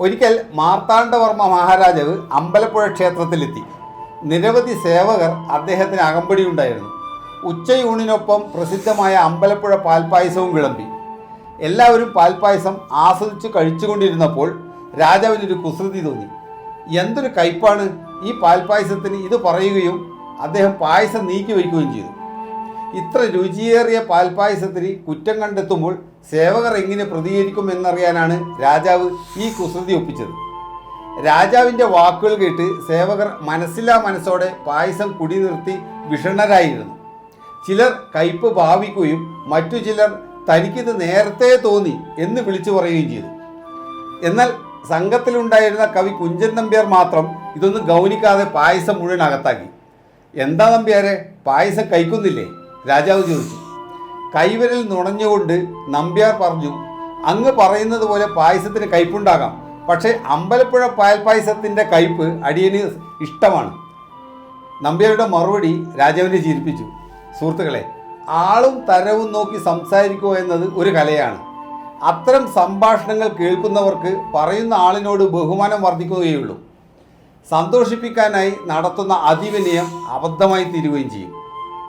ഒരിക്കൽ മാർത്താണ്ഡവർമ്മ മഹാരാജാവ് അമ്പലപ്പുഴ ക്ഷേത്രത്തിലെത്തി. നിരവധി സേവകർ അദ്ദേഹത്തിന് അകമ്പടി ഉണ്ടായിരുന്നു ഉച്ചയൂണിനൊപ്പം പ്രസിദ്ധമായ അമ്പലപ്പുഴ പാൽപ്പായസവും വിളമ്പി. എല്ലാവരും പാൽപ്പായസം ആസ്വദിച്ച് കഴിച്ചുകൊണ്ടിരുന്നപ്പോൾ രാജാവിനൊരു കുസൃതി തോന്നി. എന്തൊരു കയ്പാണ്? ഈ പാൽപ്പായസത്തിന് ഇത് പറയുകയും അദ്ദേഹം പായസം നീക്കി വയ്ക്കുകയും ചെയ്തു. ഇത്ര രുചിയേറിയ പാൽപ്പായസത്തിന് കുറ്റം കണ്ടെത്തുമ്പോൾ സേവകർ എങ്ങനെ പ്രതികരിക്കും എന്നറിയാനാണ് രാജാവ് ഈ കുസൃതി ഒപ്പിച്ചത്. രാജാവിന്റെ വാക്കുകൾ കേട്ട് സേവകർ മനസ്സിലാ മനസ്സോടെ പായസം കുടി നിർത്തി വിഷണ്ണരായിരുന്നു. ചിലർ കയ്പ് ഭാവിക്കുകയും മറ്റു ചിലർ തനിക്കിത് നേരത്തെ തോന്നി എന്ന് വിളിച്ചു പറയുകയും ചെയ്തു. എന്നാൽ സംഘത്തിലുണ്ടായിരുന്ന കവി കുഞ്ചൻ നമ്പ്യാർ മാത്രം ഇതൊന്നും ഗൗനിക്കാതെ പായസം മുഴുവൻ അകത്താക്കി. എന്താ നമ്പ്യാരെ? പായസം കഴിക്കുന്നില്ലേ? രാജാവ് ചോദിച്ചു കൈവരിൽ നുണഞ്ഞുകൊണ്ട് നമ്പ്യാർ പറഞ്ഞു അങ്ങ് പറയുന്നത് പോലെ പായസത്തിന് കയ്പുണ്ടാകാം. പക്ഷേ അമ്പലപ്പുഴ പാൽപ്പായസത്തിന്റെ കയ്പ് അടിയന് ഇഷ്ടമാണ്. നമ്പ്യാരുടെ മറുപടി രാജാവിനെ ചിരിപ്പിച്ചു. സുഹൃത്തുക്കളെ ആളും തരവും നോക്കി സംസാരിക്കുക എന്നത് ഒരു കലയാണ്. അത്തരം സംഭാഷണങ്ങൾ കേൾക്കുന്നവർക്ക് പറയുന്ന ആളിനോട് ബഹുമാനം വർദ്ധിക്കുകയുള്ളൂ. സന്തോഷിപ്പിക്കാനായി നടത്തുന്ന അതിവിനയം അബദ്ധമായി തീരുകയും ചെയ്യും.